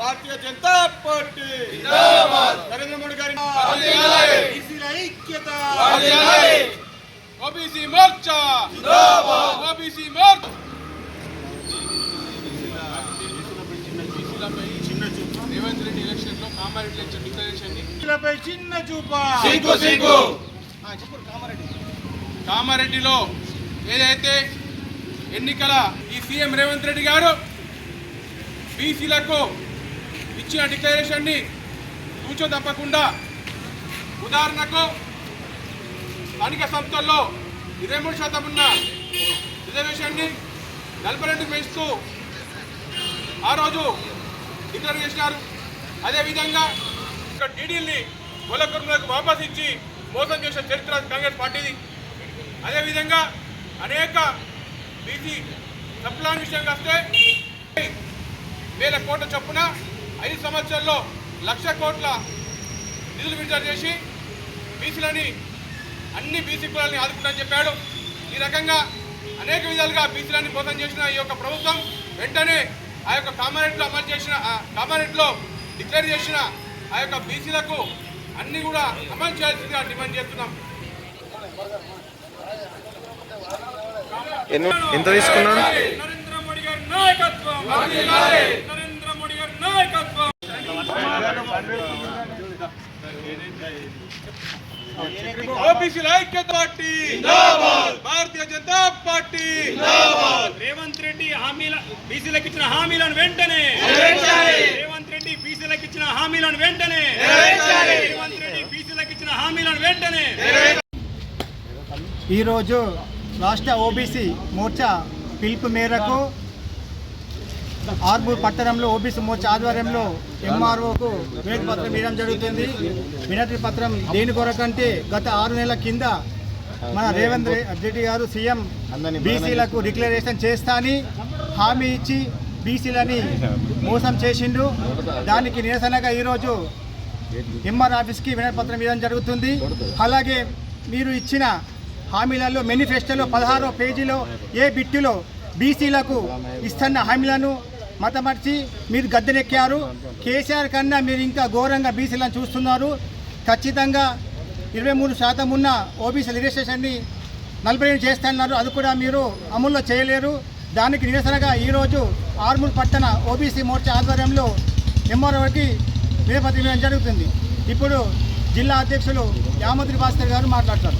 భారతీయ Janata party. Narendra Modi గారి ఐక్యత. OBC Morcha. OBC Morcha Revanth Reddy Kamareddy చిన్న చూపా. కామారెడ్డిలో ఏదైతే ఎన్నికల ఈ సీఎం రేవంత్ రెడ్డి గారు బీసీలకు ఇచ్చిన డిక్లరేషన్ని కూర్చో తప్పకుండా ఉదాహరణకు స్థానిక సంస్థల్లో ఇరవై మూడు శాతం ఉన్న రిజర్వేషన్ని నలభై రెండు పెంచుతూ ఆ రోజు డిక్లేర్ చేసినారు. అదేవిధంగా ఇక్కడ డీడీల్ని గొల్లకుర్మలకు వాపస్ ఇచ్చి మోసం చేసిన చరిత్ర కాంగ్రెస్ పార్టీది. అదేవిధంగా అనేక బీసీ సప్లాన్ విషయంగా వస్తే వేల కోట్ల చొప్పున ఐదు సంవత్సరాల్లో లక్ష కోట్ల నిధులు విడుదల చేసి బీసీలని అన్ని బీసీ కులాలని ఆదుకుంటామని చెప్పాడు. ఈ రకంగా అనేక విధాలుగా బీసీలని మోసం చేసిన ఈ యొక్క ప్రభుత్వం వెంటనే ఆ యొక్క కామారెడ్లో అమలు చేసిన ఆ డిక్లేర్ చేసిన ఆ యొక్క బీసీలకు అన్ని కూడా అమలు చేయాల్సిందిగా డిమాండ్ చేస్తున్నాం. ఎంత తీసుకున్నాను నాయకత్వం. నరేంద్ర మోడీ గారి నాయకత్వం. ఓబీసీల ఐక్యత పార్టీ. భారతీయ జనతా పార్టీ. రేవంత్ రెడ్డి హామీల బీసీలకు ఇచ్చిన హామీలను వెంటనే. రేవంత్ రెడ్డి బీసీలకు ఇచ్చిన హామీలను వెంటనే. రేవంత్ రెడ్డి బీసీలకు ఇచ్చిన హామీలను వెంటనే. ఈరోజు రాష్ట్ర ఓబీసీ మోర్చా పిలుపు మేరకు ఆర్మూర్ పట్టణంలో ఓబీసీ మోర్చా ఆధ్వర్యంలో ఎంఆర్ఓకు వినతి పత్రం ఇవ్వడం జరుగుతుంది. వినతి పత్రం దేని కొరకంటే గత ఆరు నెలల కింద మన రేవంత్ రెడ్డి గారు సీఎం బీసీలకు డిక్లరేషన్ చేస్తా అని హామీ ఇచ్చి బీసీలని మోసం చేసిండు. దానికి నిరసనగా ఈరోజు ఎంఆర్ ఆఫీస్కి వినతి పత్రం ఇవ్వడం జరుగుతుంది. అలాగే మీరు ఇచ్చిన హామీలలో మేనిఫెస్టోలో పదహారో పేజీలో ఏ బిట్టులో బీసీలకు ఇస్తున్న హామీలను మతమర్చి మీరు గద్దెనెక్కారు. కేసీఆర్ కన్నా మీరు ఇంకా ఘోరంగా బీసీలను చూస్తున్నారు. ఖచ్చితంగా ఇరవై మూడు శాతం ఉన్న ఓబీసీ రిజిస్ట్రేషన్ని నలభై ఏడు చేస్తున్నారు అది కూడా మీరు అమల్లో చేయలేరు. దానికి నిరసనగా ఈరోజు ఆర్మూర్ పట్టణ ఓబీసీ మోర్చా ఆధ్వర్యంలో ఎంఆర్ఓకి వినపత్రం ఇవ్వడం జరుగుతుంది. ఇప్పుడు జిల్లా అధ్యక్షులు యామద్రి భాస్కర్ గారు మాట్లాడతారు.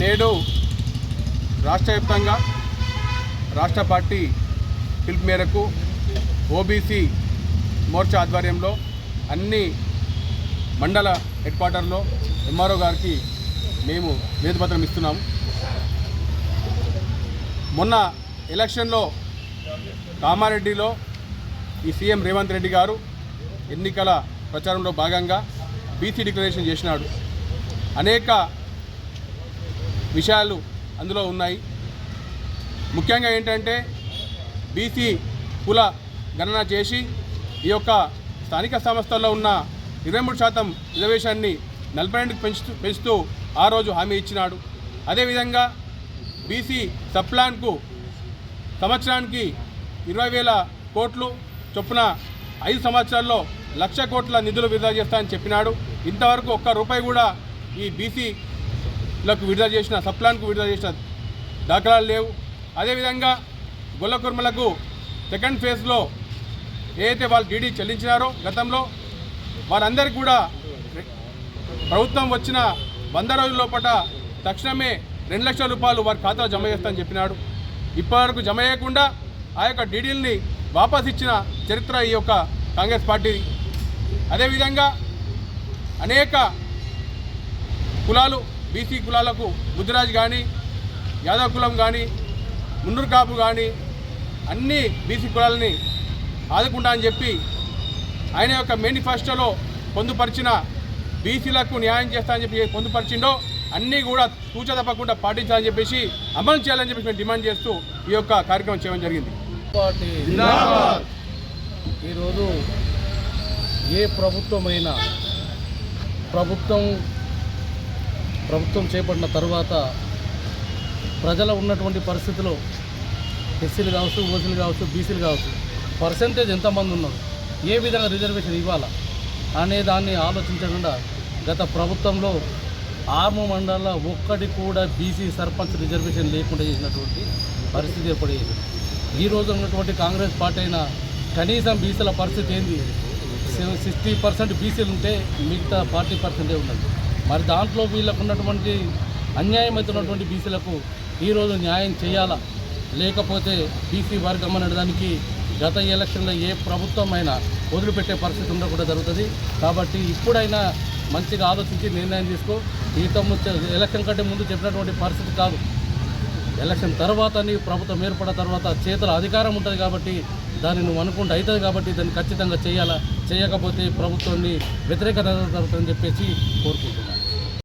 నేడు రాష్ట్ర వ్యాప్తంగా రాష్ట్ర పార్టీ పిలుపు మేరకు ఓబీసీ మోర్చా ఆధ్వర్యంలో అన్ని మండల హెడ్ క్వార్టర్లో ఎంఆర్ఓ గారికి మేము వినతిపత్రం ఇస్తున్నాము. మొన్న ఎలక్షన్లో కామారెడ్డిలో ఈ సీఎం రేవంత్ రెడ్డి గారు ఎన్నికల ప్రచారంలో భాగంగా బీసీ డిక్లరేషన్ చేసినాడు. అనేక విషయాలు అందులో ఉన్నాయి. ముఖ్యంగా ఏంటంటే బీసీ కుల గణన చేసి ఈ యొక్క స్థానిక సంస్థల్లో ఉన్న ఇరవై మూడు శాతం రిజర్వేషన్ని నలభై రెండుకు పెంచుతూ పెంచుతూ ఆ రోజు హామీ ఇచ్చినాడు. అదేవిధంగా బీసీ సప్లాన్కు సంవత్సరానికి ఇరవై వేల కోట్లు చొప్పున ఐదు సంవత్సరాల్లో లక్ష కోట్ల నిధులు విడుదల చేస్తానని చెప్పినాడు. ఇంతవరకు ఒక్క రూపాయి కూడా ఈ బీసీలకు విడుదల చేసిన సప్లాన్కు విడుదల చేసిన దాఖలాలు లేవు. అదేవిధంగా గొల్లకుర్మలకు సెకండ్ ఫేజ్లో ఏదైతే వాళ్ళు డీడీ చెల్లించినారో గతంలో వారందరికీ కూడా ప్రభుత్వం వచ్చిన వంద రోజుల లోపల తక్షణమే రెండు లక్షల రూపాయలు వారి ఖాతాలో జమ చేస్తానని చెప్పినాడు. ఇప్పటివరకు జమ చేయకుండా ఆ యొక్క డీడీల్ని వాపస్ ఇచ్చిన చరిత్ర ఈ యొక్క కాంగ్రెస్ పార్టీది. అదేవిధంగా అనేక కులాలు బీసీ కులాలకు గుజరాజ్ కానీ యాదవ్ కులం కానీ మున్నూరు కాపు కానీ అన్ని బీసీ కులాలని ఆదుకుంటా అని చెప్పి ఆయన యొక్క మేనిఫెస్టోలో పొందుపరిచిన బీసీలకు న్యాయం చేస్తా అని చెప్పి పొందుపరిచిండో అన్నీ కూడా తూచ తప్పకుండా పాటించాలని చెప్పేసి అమలు చేయాలని చెప్పేసి మేము డిమాండ్ చేస్తూ ఈ యొక్క కార్యక్రమం చేయడం జరిగింది. ఈరోజు ఏ ప్రభుత్వమైనా ప్రభుత్వం ప్రభుత్వం చేపట్టిన తర్వాత ప్రజల ఉన్నటువంటి పరిస్థితులు ఎస్సీలు కావచ్చు ఓసీలు కావచ్చు బీసీలు కావచ్చు పర్సంటేజ్ ఎంతమంది ఉన్నారు? ఏ విధంగా రిజర్వేషన్ ఇవ్వాలా? అనే దాన్ని ఆలోచించకుండా గత ప్రభుత్వంలో ఆర్మ మండల ఒక్కటి కూడా బీసీ సర్పంచ్ రిజర్వేషన్ లేకుండా చేసినటువంటి పరిస్థితి ఏర్పడేది. ఈ రోజు ఉన్నటువంటి కాంగ్రెస్ పార్టీ అయినా కనీసం బీసీల పరిస్థితి ఏంది? సిక్స్టీ పర్సెంట్ బీసీలు ఉంటే మిగతా ఫార్టీ పర్సెంటే ఉన్నది. మరి దాంట్లో వీళ్ళకు ఉన్నటువంటి అన్యాయమైతున్నటువంటి బీసీలకు ఈరోజు న్యాయం చేయాలా? లేకపోతే బీసీ వర్గం అనేదానికి గత ఎలక్షన్లో ఏ ప్రభుత్వం అయినా వదిలిపెట్టే పరిస్థితి కూడా జరుగుతుంది. కాబట్టి ఇప్పుడైనా మంచిగా ఆలోచించి నిర్ణయం తీసుకో. ఈత ఎలక్షన్ కంటే ముందు చెప్పినటువంటి పరిస్థితి కాదు. ఎలక్షన్ తర్వాత నీ ప్రభుత్వం ఏర్పడిన తర్వాత చేతుల అధికారం ఉంటుంది కాబట్టి దాన్ని నువ్వు అనుకుంటే అవుతుంది కాబట్టి దాన్ని ఖచ్చితంగా చేయాలా? చేయకపోతే ప్రభుత్వాన్ని వ్యతిరేకత జరుగుతుందని చెప్పేసి కోరుకుంటున్నాను.